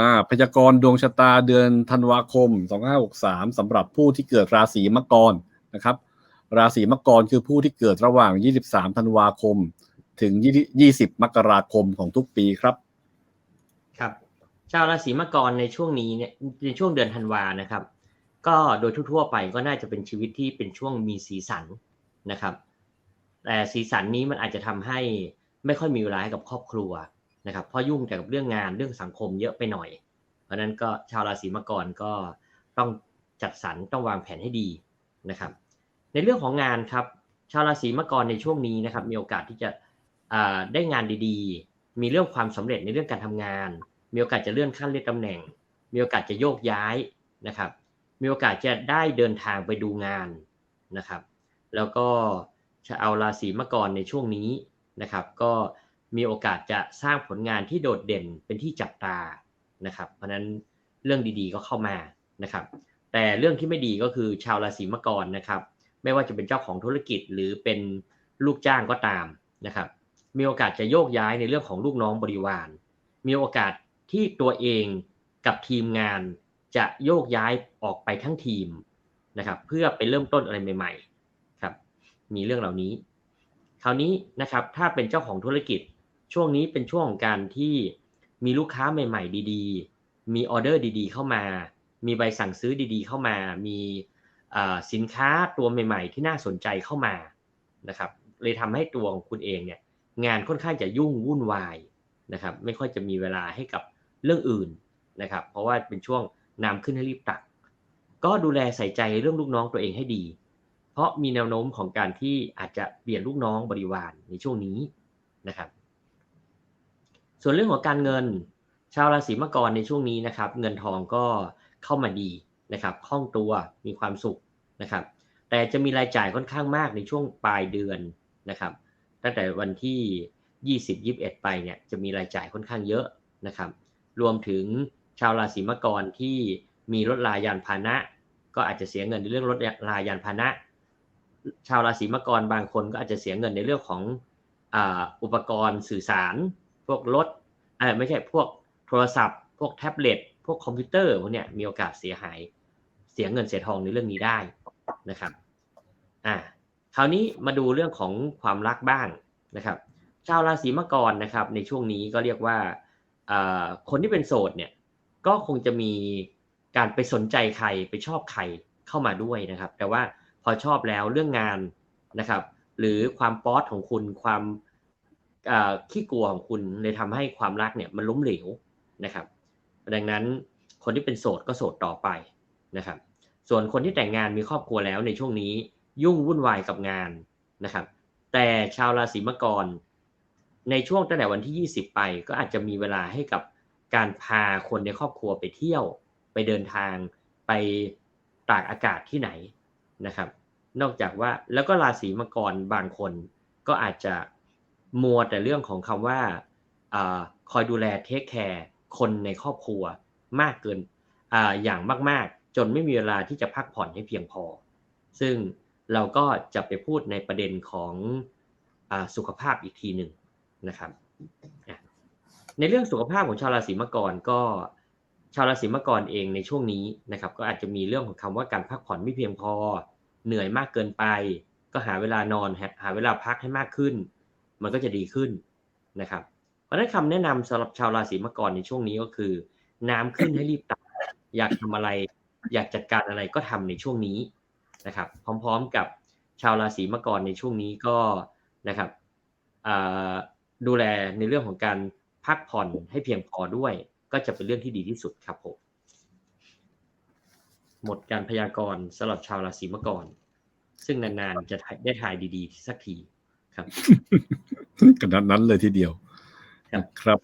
มาพยากรณ์ดวงชะตาเดือนธันวาคม 2563สำหรับผู้ที่เกิดราศีมังกรนะครับ ราศีมังกรคือผู้ที่เกิดระหว่าง 23 ธันวาคม ถึง 20 มกราคมของทุกปีครับ ครับ ชาวราศีมังกรในช่วงนี้เนี่ยในช่วงเดือนธันวานะครับ ก็โดยทั่วๆไปก็น่าจะเป็นชีวิตที่เป็นช่วงมีสีสันนะครับ แต่สีสันนี้มันอาจจะทำให้ไม่ค่อยมีเวลาให้กับครอบครัว นะครับเพราะยุ่งแต่กับเรื่องงานเรื่องสังคมเยอะไปหน่อย เพราะนั้นก็ชาวราศีมังกรก็ต้องจัดสรรต้องวางแผนให้ดีนะครับ ในเรื่องของงานครับ ชาวราศีมังกรในช่วงนี้นะครับ มีโอกาสที่จะได้งานดีๆ มีเรื่องความสำเร็จในเรื่องการทำงาน มีโอกาสจะเลื่อนขั้นเลื่อนตำแหน่ง มีโอกาสจะโยกย้ายนะครับ มีโอกาสจะได้เดินทางไปดูงานนะครับ แล้วก็ชาวราศีมังกรในช่วงนี้นะครับ ก็ มีโอกาสจะสร้างผลงานที่โดดเด่นเป็นที่จับตานะครับ เพราะนั้นเรื่องดีๆก็เข้ามานะครับ แต่เรื่องที่ไม่ดีก็คือชาวราศีมังกรนะครับ ไม่ว่าจะเป็นเจ้าของธุรกิจหรือเป็นลูกจ้างก็ตามนะครับ มีโอกาสจะโยกย้ายในเรื่องของลูกน้องบริวาร มีโอกาสที่ตัวเองกับทีมงานจะโยกย้ายออกไปทั้งทีมนะครับ เพื่อไปเริ่มต้นอะไรใหม่ๆครับ มีเรื่องเหล่านี้ คราวนี้นะครับถ้าเป็นเจ้าของธุรกิจ ช่วงนี้เป็นช่วงของการที่มีลูกค้าใหม่ๆ ดีๆ มีออเดอร์ดีๆ เข้ามา มีใบสั่งซื้อดีๆ เข้ามา มีสินค้าตัวใหม่ ๆ ที่น่าสนใจเข้ามานะครับเลยทำให้ตัวของคุณเองเนี่ยงานค่อนข้างจะยุ่งวุ่นวายนะครับไม่ค่อยจะมีเวลาให้กับเรื่องอื่นนะครับเพราะว่าเป็นช่วงน้ำขึ้นให้รีบตัก ก็ดูแลใส่ใจเรื่องลูกน้องตัวเองให้ดี เพราะมีแนวโน้มของการที่อาจจะเปลี่ยนลูกน้องบริวารในช่วงนี้นะครับ ส่วนเรื่องของการเงิน ชาวราศีมังกรในช่วงนี้นะครับ เงินทองก็เข้ามาดีนะครับคล่องตัวมีความสุขนะครับ แต่จะมีรายจ่ายค่อนข้างมากในช่วงปลายเดือนนะครับ ตั้งแต่วันที่ 20 21 ไปเนี่ยจะมีรายจ่ายค่อนข้างเยอะนะครับ รวมถึงชาวราศีมังกรที่มีรถลายานพาหนะ ก็อาจจะเสียเงินในเรื่องรถลายานพาหนะ ชาวราศีมังกรบางคนก็อาจจะเสียเงินในเรื่องของออุปกรณ์สื่อสาร พวกรถ เออไม่ใช่พวกโทรศัพท์ พวกแท็บเล็ตพวกคอมพิวเตอร์พวกเนี้ยมีโอกาสเสียหาย เสียเงินเสียทองในเรื่องนี้ได้นะครับอ่าคราวนี้มาดูเรื่องของความรักบ้างนะครับ ชาวราศีมังกรนะครับ ในช่วงนี้ก็เรียกว่าคนที่เป็นโสดเนี่ยก็คงจะมีการไปสนใจใครไปชอบใครเข้ามาด้วยนะครับ แต่ว่าพอชอบแล้วเรื่องงานนะครับ หรือความป๊อตของคุณความ ขี้กลัวของคุณเลยทำให้ความรักเนี่ยมันล้มเหลวนะครับ ดังนั้นคนที่เป็นโสดก็โสดต่อไปนะครับ ส่วนคนที่แต่งงานมีครอบครัวแล้วในช่วงนี้ยุ่งวุ่นวายกับงานนะครับ แต่ชาวราศีมังกร ในช่วงตั้งแต่วันที่ 20 ไปก็อาจจะมีเวลาให้กับการพาคนในครอบครัวไปเที่ยว ไปเดินทางไปตากอากาศที่ไหนนะครับ นอกจากว่าแล้วก็ราศีมังกรบางคนก็อาจจะ มัวแต่เรื่องของคำว่าอคอยดูแลเทคแคร์คนในครอบครัวมากเกินออย่างมาก ๆ จนไม่มีเวลาที่จะพักผ่อนให้เพียงพอ ซึ่งเราก็จะไปพูดในประเด็นของอสุขภาพอีกทีหนึ่งนะครับ ในเรื่องสุขภาพของชาวราศีมังกรก็ชาวราศีมังกรเองในช่วงนี้นะครับ ก็อาจจะมีเรื่องของคำว่าการพักผ่อนไม่เพียงพอ เหนื่อยมากเกินไป ก็หาเวลานอนหาเวลาพักให้มากขึ้น มันก็จะดีขึ้นนะครับ เพราะนั้นคำแนะนำสำหรับชาวราศีมังกรในช่วงนี้ก็คือ น้ำขึ้นให้รีบตักอยากทำอะไร อยากจัดการอะไรก็ทำในช่วงนี้นะครับ พร้อมๆกับชาวราศีมังกรในช่วงนี้ก็นะครับดูแลในเรื่องของการพักผ่อนให้เพียงพอด้วย ก็จะเป็นเรื่องที่ดีที่สุดครับผมหมดการพยากรณ์สำหรับชาวราศีมังกร ซึ่งนานๆจะได้ทายดีๆ สักทีครับ ขนาดนั้นเลยทีเดียวครับครับ